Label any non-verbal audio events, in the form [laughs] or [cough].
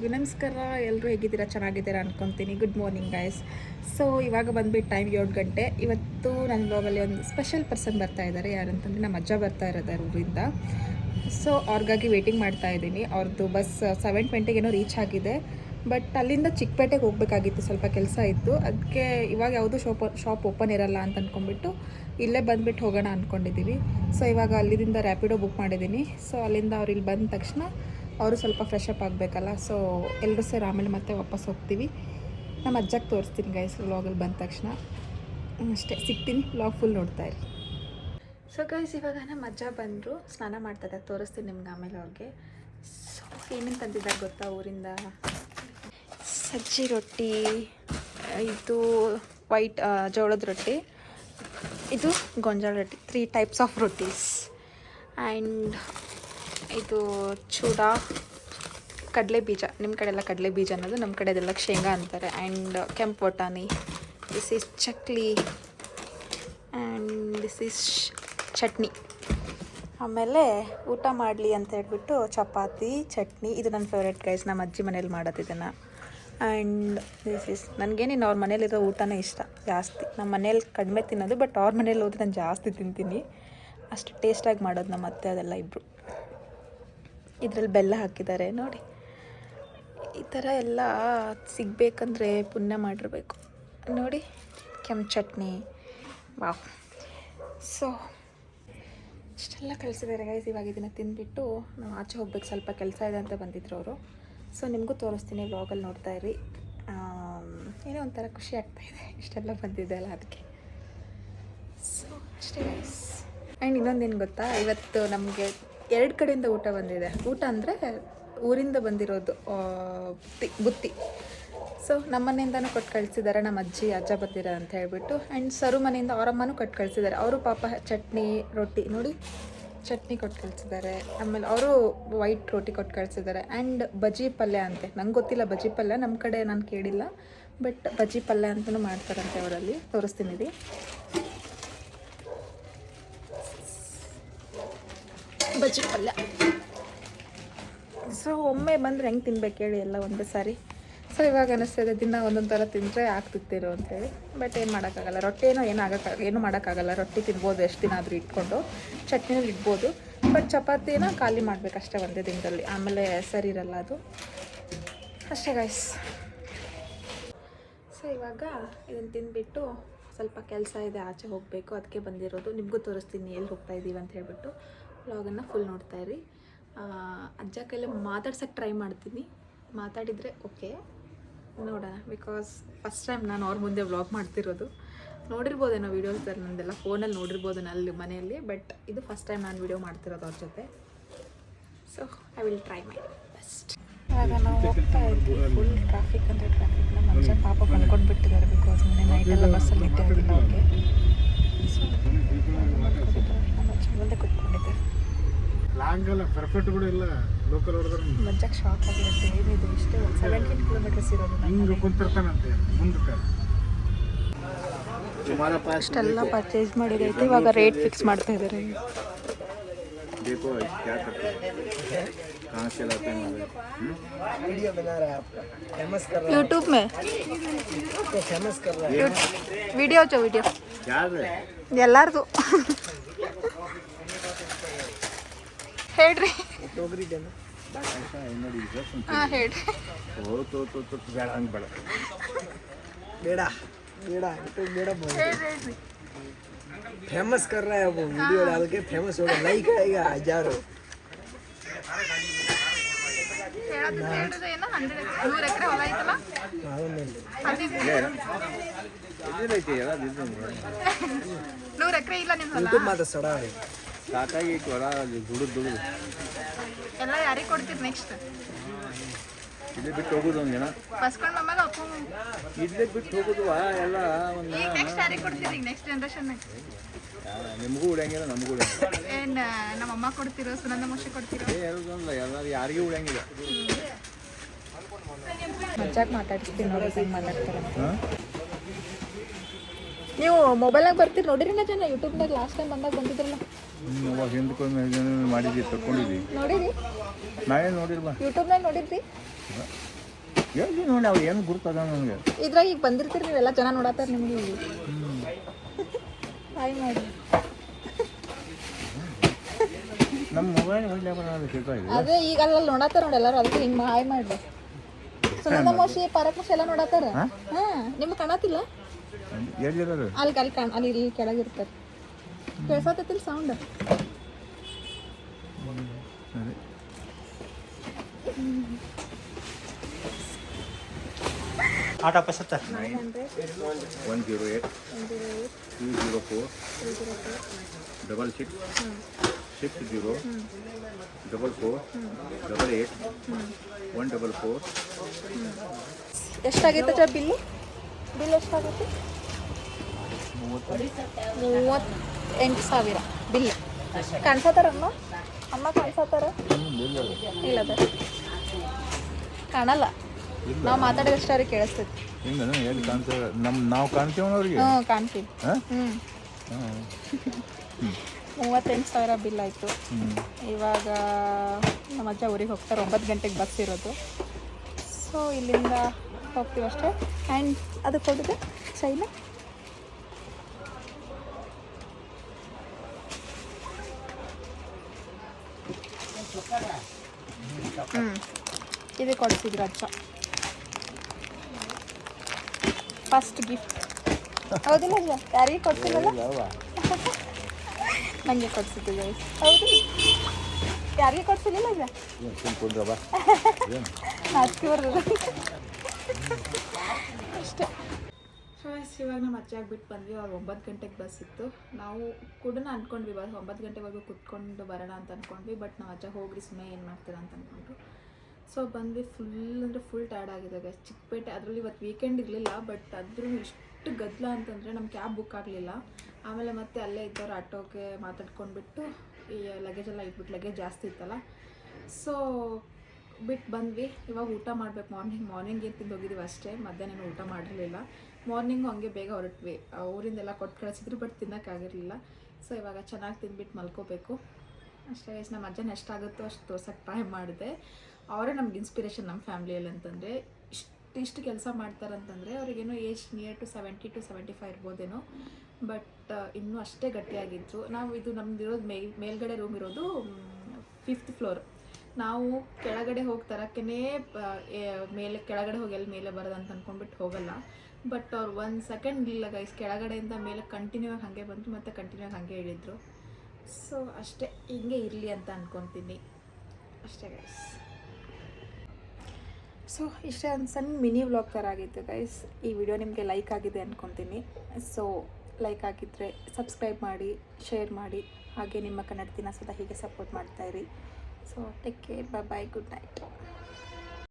ಎಲ್ರಿಗೂ ನಮಸ್ಕಾರ. ಎಲ್ಲರೂ ಹೇಗಿದ್ದೀರಾ? ಚೆನ್ನಾಗಿದ್ದೀರಾ ಅನ್ಕೊತೀನಿ. ಗುಡ್ ಮಾರ್ನಿಂಗ್ ಗೈಸ್ ಸೊ ಇವಾಗ ಬಂದ್ಬಿಟ್ಟು ಟೈಮ್ ಏಳು ಗಂಟೆ. ಇವತ್ತು ನನ್ನ ಬ್ಲಾಗಲ್ಲಿ ಒಂದು ಸ್ಪೆಷಲ್ ಪರ್ಸನ್ ಬರ್ತಾ ಇದ್ದಾರೆ ಯಾರಂತಂದರೆ ನಮ್ಮ ಅಜ್ಜ ಬರ್ತಾ ಇರೋದಾರೆ ಊರಿಂದ ಸೊ ಅವ್ರಿಗಾಗಿ ವೇಟಿಂಗ್ ಮಾಡ್ತಾ ಇದ್ದೀನಿ. ಅವ್ರದ್ದು ಬಸ್ ಸೆವೆನ್ ಟ್ವೆಂಟಿಗೇನೋ ರೀಚ್ ಆಗಿದೆ. ಬಟ್ ಅಲ್ಲಿಂದ ಚಿಕ್ಕಪೇಟೆಗೆ ಹೋಗಬೇಕಾಗಿತ್ತು. ಸ್ವಲ್ಪ ಕೆಲಸ ಇತ್ತು. ಅದಕ್ಕೆ ಇವಾಗ ಯಾವುದು ಶಾಪ್ ಶಾಪ್ ಓಪನ್ ಇರಲ್ಲ ಅಂತ ಅಂದ್ಕೊಂಡ್ಬಿಟ್ಟು ಇಲ್ಲೇ ಬಂದುಬಿಟ್ಟು ಹೋಗೋಣ ಅಂದ್ಕೊಂಡಿದ್ದೀವಿ ಸೊ ಇವಾಗ ಅಲ್ಲಿಂದ ರ್ಯಾಪಿಡೋ ಬುಕ್ ಮಾಡಿದ್ದೀನಿ. ಸೊ ಅಲ್ಲಿಂದ ಅವ್ರು ಇಲ್ಲಿ ಬಂದ ತಕ್ಷಣ ಅವರು ಸ್ವಲ್ಪ ಫ್ರೆಶ್ ಅಪ್ ಆಗಬೇಕಲ್ಲ ಸೊ ಎಲ್ಲರೂ ಸೇರಿ ಆಮೇಲೆ ಮತ್ತೆ ವಾಪಸ್ ಹೋಗ್ತೀವಿ. ನಮ್ಮ ಅಜ್ಜಕ್ಕೆ ತೋರಿಸ್ತೀನಿ ಗೈಸ್ ವ್ಲಾಗಲ್ಲಿ ಬಂದ ತಕ್ಷಣ. ಅಷ್ಟೇ, ಸಿಗ್ತೀನಿ ವ್ಲಾಗ್ ಫುಲ್ ನೋಡ್ತಾ ಇರಿ. ಸೊ ಗೈಸ್ ಇವಾಗ ನಮ್ಮ ಅಜ್ಜ ಬಂದರು, ಸ್ನಾನ ಮಾಡ್ತಾರೆ ತೋರಿಸ್ತೀನಿ ನಿಮ್ಗೆ ಆಮೇಲೆ ಅವ್ರಿಗೆ. ಸೊ ಏನೇನು ತಂದಿದ್ದಾರೆ ಗೊತ್ತಾ ಊರಿಂದ? ಸಜ್ಜಿ ರೊಟ್ಟಿ, ಇದು ವೈಟ್ ಜೋಳದ ರೊಟ್ಟಿ, ಇದು ಗೊಂಜಾಳ ರೊಟ್ಟಿ three types of rotis and ಇದು ಚೂಡ ಕಡಲೆ ಬೀಜ ನಿಮ್ಮ ಕಡೆ ಎಲ್ಲ ಕಡಲೆ ಬೀಜ ಅನ್ನೋದು ನಮ್ಮ ಕಡೆ ಅದೆಲ್ಲ ಶೇಂಗಾ ಅಂತಾರೆ. ಆ್ಯಂಡ್ ಕೆಂಪು ಬಟಾಣಿ this is chakli. And this is chutney. ಆಮೇಲೆ ಊಟ ಮಾಡಲಿ ಅಂತ ಹೇಳ್ಬಿಟ್ಟು ಚಪಾತಿ, ಚಟ್ನಿ. ಇದು ನನ್ನ ಫೇವ್ರೆಟ್ ಗೈಸ್ ನಮ್ಮ ಅಜ್ಜಿ ಮನೇಲಿ ಮಾಡೋದು ಇದನ್ನು. ಆ್ಯಂಡ್ ದಿಸ್ ಈಸ್ ನನಗೇನಿನ್ನು ಅವ್ರ ಮನೇಲಿರೋ ಊಟನೇ ಇಷ್ಟ. ಜಾಸ್ತಿ. ನಮ್ಮ ಮನೇಲಿ ಕಡಿಮೆ ತಿನ್ನೋದು ಬಟ್ ಅವ್ರ ಮನೇಲಿ ಹೋದ್ರೆ ನಾನು ಜಾಸ್ತಿ ತಿಂತೀನಿ. ಅಷ್ಟು ಟೇಸ್ಟಾಗಿ ಮಾಡೋದು ನಮ್ಮ ಅತ್ತೆ ಅದೆಲ್ಲ ಇಬ್ಬರು ಇದರಲ್ಲಿ ಬೆಲ್ಲ ಹಾಕಿದ್ದಾರೆ, ನೋಡಿ. ಈ ಥರ ಎಲ್ಲ ಸಿಗಬೇಕಂದ್ರೆ ಪುಣ್ಯ ಮಾಡಿರಬೇಕು. ನೋಡಿ, ಕೆಂಪು ಚಟ್ನಿ. ವಾವ್. ಸೊ ಇಷ್ಟೆಲ್ಲ ಕಳಿಸಿದ್ದಾರೆ ಗೈಸ್ ಇವಾಗ ಇದನ್ನು ತಿಂದ್ಬಿಟ್ಟು ನಾವು ಆಚೆ ಹೋಗ್ಬೇಕು, ಸ್ವಲ್ಪ ಕೆಲಸ ಇದೆ ಅಂತ ಬಂದಿದ್ರು ಅವರು. ಸೊ ನಿಮಗೂ ತೋರಿಸ್ತೀನಿ ವ್ಲಾಗಲ್ಲಿ ನೋಡ್ತಾ ಇರಿ. ಏನೋ ಒಂಥರ ಖುಷಿ ಆಗ್ತಾಯಿದೆ ಇಷ್ಟೆಲ್ಲ ಬಂದಿದೆ ಅಲ್ಲ ಅದಕ್ಕೆ. ಸೊ ಅಷ್ಟೇ ಗೈಸ್ ಆ್ಯಂಡ್ ಇನ್ನೊಂದೇನು ಗೊತ್ತಾ? ಇವತ್ತು ನಮಗೆ ಎರಡು ಕಡೆಯಿಂದ ಊಟ ಬಂದಿದೆ. ಊಟ ಅಂದರೆ ಊರಿಂದ ಬಂದಿರೋದು ಬುತ್ತಿ ಬುತ್ತಿ. ಸೊ ನಮ್ಮ ಮನೆಯಿಂದನೂ ಕೊಟ್ಟು ಕಳಿಸಿದ್ದಾರೆ ನಮ್ಮ ಅಜ್ಜಿ, ಅಜ್ಜ ಬರ್ತೀರ ಅಂತ ಹೇಳ್ಬಿಟ್ಟು. ಆ್ಯಂಡ್ ಸರು ಮನೆಯಿಂದ ಅವರಮ್ಮನೂ ಕೊಟ್ಟು ಕಳಿಸಿದ್ದಾರೆ ಅವರು ಪಾಪ ಚಟ್ನಿ, ರೊಟ್ಟಿ, ನೋಡಿ, ಚಟ್ನಿ ಕೊಟ್ಟು ಕಳಿಸಿದ್ದಾರೆ ಆಮೇಲೆ ಅವರು ವೈಟ್ ರೋಟಿ ಕೊಟ್ಟು ಕಳಿಸಿದ್ದಾರೆ ಆ್ಯಂಡ್ ಬಜಿ ಪಲ್ಯ ಅಂತೆ. ನಂಗೆ ಗೊತ್ತಿಲ್ಲ ಬಜಿ ಪಲ್ಯ ನಮ್ಮ ಕಡೆ ನಾನು ಕೇಳಿಲ್ಲ. ಬಟ್ ಬಜಿ ಪಲ್ಯ ಅಂತಲೂ ಮಾಡ್ತಾರಂತೆ ಅವರಲ್ಲಿ. ತೋರಿಸ್ತೀನಿ ಬಜ್ಜಿ ಪಲ್ಯ. ಸೊ ಒಮ್ಮೆ ಬಂದರೆ ಹೆಂಗೆ ತಿನ್ಬೇಕು ಹೇಳಿ ಎಲ್ಲ ಒಂದೇ ಸಾರಿ. ಸೊ ಇವಾಗ ಅನಿಸ್ತಿದೆ ದಿನ ಒಂದೊಂದು ಥರ ತಿಂದರೆ ಆಗ್ತಿತ್ತೇನೋ ಅಂತೇಳಿ ಬಟ್ ಏನು ಮಾಡೋಕ್ಕಾಗಲ್ಲ. ರೊಟ್ಟಿ ಏನೋ ಏನು ಆಗಕ್ಕೆ ಏನು ಮಾಡೋಕ್ಕಾಗಲ್ಲ. ರೊಟ್ಟಿ ತಿನ್ಬೋದು, ಎಷ್ಟು ದಿನ ಆದರೂ ಇಟ್ಕೊಂಡು. ಚಟ್ನಿನೂ ಇಡ್ಬೋದು. ಬಟ್ ಚಪಾತಿನ ಖಾಲಿ ಮಾಡಬೇಕಷ್ಟೇ ಒಂದೇ ದಿನದಲ್ಲಿ. ಆಮೇಲೆ ಸರಿ ಇರಲ್ಲ ಅದು. ಅಷ್ಟೇ ಗಾಯ್ಸ್ ಸೊ ಇವಾಗ ಇದನ್ನು ತಿಂದುಬಿಟ್ಟು ಸ್ವಲ್ಪ ಕೆಲಸ ಇದೆ, ಆಚೆ ಹೋಗಬೇಕು. ಅದಕ್ಕೆ ಬಂದಿರೋದು. ನಿಮಗೂ ತೋರಿಸ್ತೀನಿ ಎಲ್ಲಿ ಹೋಗ್ತಾ ಇದ್ದೀವಿ ಅಂತ ಹೇಳ್ಬಿಟ್ಟು. ವ್ಲಾಗನ್ನು ಫುಲ್ ನೋಡ್ತಾ ಇರಿ. ಅಜ್ಜ ಕೈಲಿ ಮಾತಾಡ್ಸೋಕ್ಕೆ ಟ್ರೈ ಮಾಡ್ತೀನಿ. ಮಾತಾಡಿದರೆ ಓಕೆ ನೋಡೋಣ ಬಿಕಾಸ್ ಫಸ್ಟ್ ಟೈಮ್ ನಾನು ಅವ್ರ ಮುಂದೆ ವ್ಲಾಗ್ ಮಾಡ್ತಿರೋದು. ನೋಡಿರ್ಬೋದೇನೋ ವೀಡಿಯೋಸ್ದಲ್ಲಿ ನಂದೆಲ್ಲ ಫೋನಲ್ಲಿ ನೋಡಿರ್ಬೋದು ಅಲ್ಲಿ ಮನೆಯಲ್ಲಿ ಬಟ್ ಇದು ಫಸ್ಟ್ ಟೈಮ್ ನಾನು ವೀಡಿಯೋ ಮಾಡ್ತಿರೋದು ಅವ್ರ ಜೊತೆ. So I will try my best ಇವಾಗ ನಾವು ಹೋಗ್ತಾ ಇದ್ವಿ ಫುಲ್ ಟ್ರಾಫಿಕ್ ಅಂದರೆ ಟ್ರಾಫಿಕ್ ನಮ್ಮ ಮನುಷ್ಯ ಪಾಪ ಬಂದ್ಕೊಂಡು ಬಿಟ್ಟಿದ್ದಾರೆ ಬಿಕಾಸ್ ಮೊನ್ನೆ ನೈಟ್ ಎಲ್ಲ ಬಸ್ಸಲ್ಲಿ ಆಗಿಲ್ಲ ಅವ್ರಿಗೆ ಸೊ ಮಲ್ಕೊಂಡಿದ್ದಾರೆ ನಮ್ಮ ಅಜ್ಜ ಮುಂದೆ ಕೂತ್ಕೊಂಡಿದ್ದಾರೆ ಲಾಂಗ್ ಅಲ್ಲ ಪರ್ಫೆಕ್ಟ್ ಕೂಡ ಇಲ್ಲ ಲೋಕಲ್ ಹೊಡೆದ್ರೆ ನಮ್ಮ ಅಜ್ಜಕ್ಕೆ ಶಾಕ್ ಆಗಿರುತ್ತೆ ಏನಿದು ಇಷ್ಟೇ ಒಂದು ಸೆವೆಂಟೀನ್ ಕಿಲೋಮೀಟರ್ಸ್ ಇರೋದು ನಮ್ಮ ಹಿಂಗೆ ಮನೆ. ಕುಂತಿರ್ತಾನಂತೆ ಮುಂದಕ್ಕೆ तुम्हारा पास ಅಷ್ಟೆಲ್ಲ ಪರ್ಚೇಸ್ ಮಾಡಿದೈತೆ ಇವಾಗ ರೇಟ್ ಫಿಕ್ಸ್ ಮಾಡ್ತಾ ಇದ್ದಾರೆ देखो क्या करते हैं कहाँ से लाते हैं मोबाइल? हम्म? वीडियो बना ಹೇಳ್ರಿ ಹೋಗ್ರಿ ಹಾಂ ಹೇಳ್ರಿ ಬೇಡ ಹಂಗೆ ಬೇಡ ಬೇಡ ಬೇಡ ಬೇಡ ಹೇಳ್ರಿ फ़ेमस कर रहा है वो वीडियो डाल के फ़ेमस होगा लाइक आएगा हज़ारों ನೂರ ಎಕರೆ ಇಲ್ಲ ನಿಮ್ದು ಮಾತಾಡ್ಸೋಣ ಸಾಕಾಗಿ ಹೊರ ದುಡಿದು ದುಡಿದು. ಎಲ್ಲ ಯಾರಿಗೆ ಕೊಡ್ತೀರಿ ನೆಕ್ಸ್ಟ್ ಇಲ್ಲಿ ಬಿಟ್ಟು ಹೋಗುದು ಒಂದು ಜನ ಬಸ್ಕೊಂಡ್ ಮಮ್ಮಾಗ ಅಪ್ಪು ಇಲ್ಲೇ ಬಿಟ್ಟು ಹೋಗುದು ಎಲ್ಲ ಒಂದು ಈಗ ನೆಕ್ಸ್ಟ್ ಯಾರಿಗೆ ಕೊಡ್ತೀರಿ? ಈಗ ನೆಕ್ಸ್ಟ್ ಜನ್ರೇಷನ್ ನಿಮಗೂ ಉಳಿಯಂಗಿಲ್ಲ ನಮಗೂ ಉಳಿಯಂಗಿಲ್ಲ ಏನು ನಮ್ಮ ಅಮ್ಮ ಕೊಡ್ತಿರೋ ಸುನಂದ ಮೋಶಿ ಕೊಡ್ತಿರೋ? ಏ ಎಲ್ಲ ಎಲ್ಲರೂ ಯಾರಿಗೂ ಉಳಿಯಂಗಿಲ್ಲ ಮಜಾಕ್ ಮಾತಾಡ್ತೀನಿ ನೋಡಿ ಹೆಂಗೆ ನೀವು ಮೊಬೈಲಾಗ ಬರ್ತೀರಿ ನೋಡಿರಿ ನಾ ಜನ? ಯೂಟ್ಯೂಬ್ನಾಗ ಲಾಸ್ಟ್ ಟೈಮ್ ಬಂದಾಗ ಬಂದಿದ್ರಲ್ಲ. ಅವಾಗ ಹಿಂದಕ್ಕೊಮ್ಮೆ ಮಾಡಿದ್ವಿ ನೋಡಿಲ್ವಾ? ಯೂಟ್ಯೂಬ್ನಾಗ ನೋಡಿದ್ರಿ? ಎಲ್ಲಿ ನೋಡಿ ಅವ್ರು ಏನು ಗುರುತದ ನನಗೆ? ಇದ್ರಾಗ ಈಗ ಬಂದಿರ್ತೀರಿ ನೀವೆಲ್ಲ ಜನ ನೋಡತ್ತಾರ ನಿಮ್ಗೆ ಇಲ್ಲಿ ಹಾಯ್ ಮಾಡಿ. ನಮ್ಮ ಮೊಬೈಲ್ ಬರೋದು ಇದೆ ಅದೇ ಈಗ ಅಲ್ಲಿ ನೋಡತ್ತಾರ ನೋಡಿ ಎಲ್ಲರೂ ಅದಕ್ಕೆ ಹಿಂಗೆ ಹಾಯ್ ಮಾಡಿ ಸುನಂದ ಮೋಶಿ ಪಾರಕ್ ಮೋಶಿ ಎಲ್ಲ ನೋಡತ್ತಾರ? ಹಾಂ? ನಿಮ್ಗೆ ಕಾಣತ್ತಿಲ್ಲ? ಎಲ್ಲಿರೋದು? ಅಲ್ಲಿ ಅಲ್ಲಿ ಕಾಣ್ ಅಲ್ಲಿ ಇಲ್ಲಿ ಕೆಳಗಿರ್ತಾರೆ. ಕೇಳ್ಸತ್ತೈತಿಲ್ಲ ಸೌಂಡ್ ಆಟ ಪಸತ್ತ one zero eight two zero four double six six zero double four double eight one double four ಎಷ್ಟಾಗೈತೆ ಬಿಲ್ ಬಿಲ್ ಎಷ್ಟಾಗೈತೆ ಮೂವತ್ತೆಂಟು ಸಾವಿರ ಬಿಲ್. ಕಾಣಿಸತ್ತಾರಮ್ಮ? ಅಮ್ಮ ಕಾಣಿಸತ್ತಾರ? ಇಲ್ಲ ಕಾಣಲ್ಲ. ನಾವು ಮಾತಾಡಿದಷ್ಟು ಅವ್ರಿಗೆ ಕೇಳಿಸ್ತೈತಿ ಎಲ್ಲಿ ಕಾಣ್ತೇವೆ ನಮ್ಮ ನಾವು ಕಾಣ್ತೀವಿ ಅವ್ರಿಗೆ ಹ್ಞೂ ಕಾಣ್ತೀವಿ. ಹ್ಞೂ ಮೂವತ್ತೆಂಟು ಸಾವಿರ ಬಿಲ್ ಆಯಿತು. ಇವಾಗ ನಮ್ಮ ಅಜ್ಜ ಊರಿಗೆ ಹೋಗ್ತಾರೆ. ಒಂಬತ್ತು ಗಂಟೆಗೆ ಬಸ್ ಇರೋದು. ಸೊ ಇಲ್ಲಿಂದ ಹೋಗ್ತೀವಷ್ಟೇ ಆ್ಯಂಡ್ ಅದಕ್ಕೆ ಹೋಗಿದೆ ಚೈನಾ ಹ್ಞೂ ಇದು ಕೊಡಿಸಿದ್ರು ಅಜ್ಜ ಫಸ್ಟ್ ಗಿಫ್ಟ್ ಹೌದಿಲ್ಲ ಅಜ್ಜ ಯಾರಿಗೆ ಕೊಡ್ಸಿಲ್ಲಲ್ಲ [laughs] ನನಗೆ ಕೊಡ್ಸಿದ್ದು ಗೈಸ್ ಹೌದು. ಯಾರಿಗೆ ಕೊಡ್ಸಿಲ್ಲ ಅಜ್ಜ [laughs] ಅಷ್ಟೇ [laughs] ಹಾಯ್ಸ್ ಇವಾಗ ನಮ್ಮ ಅಜ್ಜಿ ಬಿಟ್ಟು ಬಂದ್ವಿ. ಅವ್ರು ಒಂಬತ್ತು ಗಂಟೆಗೆ ಬಸ್ ಇತ್ತು. ನಾವು ಕೂಡ ಅಂದ್ಕೊಂಡ್ವಿ ಬಸ್ ಒಂಬತ್ತು ಗಂಟೆವರೆಗೂ ಕುತ್ಕೊಂಡು ಬರೋಣ ಅಂತ ಅಂದ್ಕೊಂಡ್ವಿ ಬಟ್ ನಮ್ಮ ಅಜ್ಜ ಹೋಗ್ರಿ ಸುಮ್ಮನೆ ಏನು ಮಾಡ್ತೀರಾ ಅಂತ ಅಂದ್ಕೊಂಡ್ರು ಸೊ ಬಂದ್ವಿ ಫುಲ್ ಅಂದರೆ ಫುಲ್ ಟಯರ್ಡ್ ಆಗಿದೆ. ಚಿಕ್ಕಪೇಟೆ, ಅದರಲ್ಲಿ ಇವತ್ತು ವೀಕೆಂಡ್ ಇರಲಿಲ್ಲ ಬಟ್ ಅದ್ರೂ ಇಷ್ಟು ಗದ್ದಲ ಅಂತಂದರೆ ನಮ್ಮ ಕ್ಯಾಬ್ ಬುಕ್ ಆಗಲಿಲ್ಲ. ಆಮೇಲೆ ಮತ್ತೆ ಅಲ್ಲೇ ಇದ್ದವ್ರು ಆಟೋಗೆ ಮಾತಾಡ್ಕೊಂಡ್ಬಿಟ್ಟು ಈ ಲಗೇಜ್ ಎಲ್ಲ ಇಟ್ಬಿಟ್ಟು ಲಗೇಜ್ ಜಾಸ್ತಿ ಇತ್ತಲ್ಲ. ಸೊ ಬಿಟ್ಟು ಬಂದ್ವಿ. ಇವಾಗ ಊಟ ಮಾಡ್ಬೇಕು. ಮಾರ್ನಿಂಗ್ ಮಾರ್ನಿಂಗ್ ಏನು ತಿಂದು ಹೋಗಿದ್ದೀವಿ ಅಷ್ಟೇ. ಮಧ್ಯಾಹ್ನ ಊಟ ಮಾಡಿರಲಿಲ್ಲ. ಮಾರ್ನಿಂಗು ಹಂಗೆ ಬೇಗ ಹೊರಟ್ವಿ. ಊರಿಂದೆಲ್ಲ ಕೊಟ್ಟು ಕಳಿಸಿದ್ರು ಬಟ್ ತಿನ್ನೋಕ್ಕಾಗಿರಲಿಲ್ಲ ಸೊ ಇವಾಗ ಚೆನ್ನಾಗಿ ತಿಂದ್ಬಿಟ್ಟು ಮಲ್ಕೋಬೇಕು. ಅಷ್ಟೇ ನಮ್ಮ ಅಜ್ಜನ ಎಷ್ಟಾಗುತ್ತೋ ಅಷ್ಟು ತೋರ್ಸೋಕ್ಕೆ ಟ್ರೈ ಮಾಡಿದೆ. ಅವರೇ ನಮ್ಗೆ ಇನ್ಸ್ಪಿರೇಷನ್ ನಮ್ಮ ಫ್ಯಾಮ್ಲಿಯಲ್ಲಿ ಅಂತಂದರೆ, ಇಷ್ಟು ಇಷ್ಟು ಕೆಲಸ ಮಾಡ್ತಾರಂತಂದರೆ ಅವ್ರಿಗೇನೋ age near to seventy to seventy five ಇರ್ಬೋದೇನೋ but ಇನ್ನೂ ಅಷ್ಟೇ ಗಟ್ಟಿಯಾಗಿದ್ದರು ನಾವು ಇದು ನಮ್ದು ಇರೋದು ಮೇಲ್ ಮೇಲ್ಗಡೆ ರೂಮ್ ಇರೋದು ಫಿಫ್ತ್ ಫ್ಲೋರ್ ನಾವು ಕೆಳಗಡೆ ಹೋಗಿ ತರಕ್ಕೇ ಮೇಲೆ, ಕೆಳಗಡೆ ಹೋಗಿ ಎಲ್ಲಿ ಮೇಲೆ ಬರೋದು ಅಂತ ಅಂದ್ಕೊಂಡ್ಬಿಟ್ಟು ಹೋಗಲ್ಲ. ಬಟ್ ಅವ್ರು ಒಂದು ಸೆಕೆಂಡ್ ಇಲ್ಲ ಗೈಸ್ ಕೆಳಗಡೆಯಿಂದ ಮೇಲೆ ಕಂಟಿನ್ಯೂ ಆಗಿ ಹಾಗೆ ಬಂತು ಮತ್ತು ಕಂಟಿನ್ಯೂ ಆಗಿ ಹಾಗೆ ಹೇಳಿದರು. ಸೊ ಅಷ್ಟೇ, ಹಿಂಗೆ ಇರಲಿ ಅಂತ ಅಂದ್ಕೊತೀನಿ ಅಷ್ಟೇ ಗೈಸ್ ಸೊ ಇಷ್ಟೇ ಒಂದು ಸಣ್ಣ ಮಿನಿ ವ್ಲಾಗ್ ಥರ ಆಗಿತ್ತು ಗೈಸ್ ಈ ವಿಡಿಯೋ ನಿಮಗೆ ಲೈಕ್ ಆಗಿದೆ ಅಂದ್ಕೊತೀನಿ ಸೊ ಲೈಕ್ ಆಗಿದ್ದರೆ ಸಬ್ಸ್ಕ್ರೈಬ್ ಮಾಡಿ ಶೇರ್ ಮಾಡಿ. ಹಾಗೆ ನಿಮ್ಮ ಕನ್ನಡ ದಿನ ಸದಾ ಹೀಗೆ ಸಪೋರ್ಟ್ ಮಾಡ್ತಾಯಿರಿ so take care. Bye bye good night.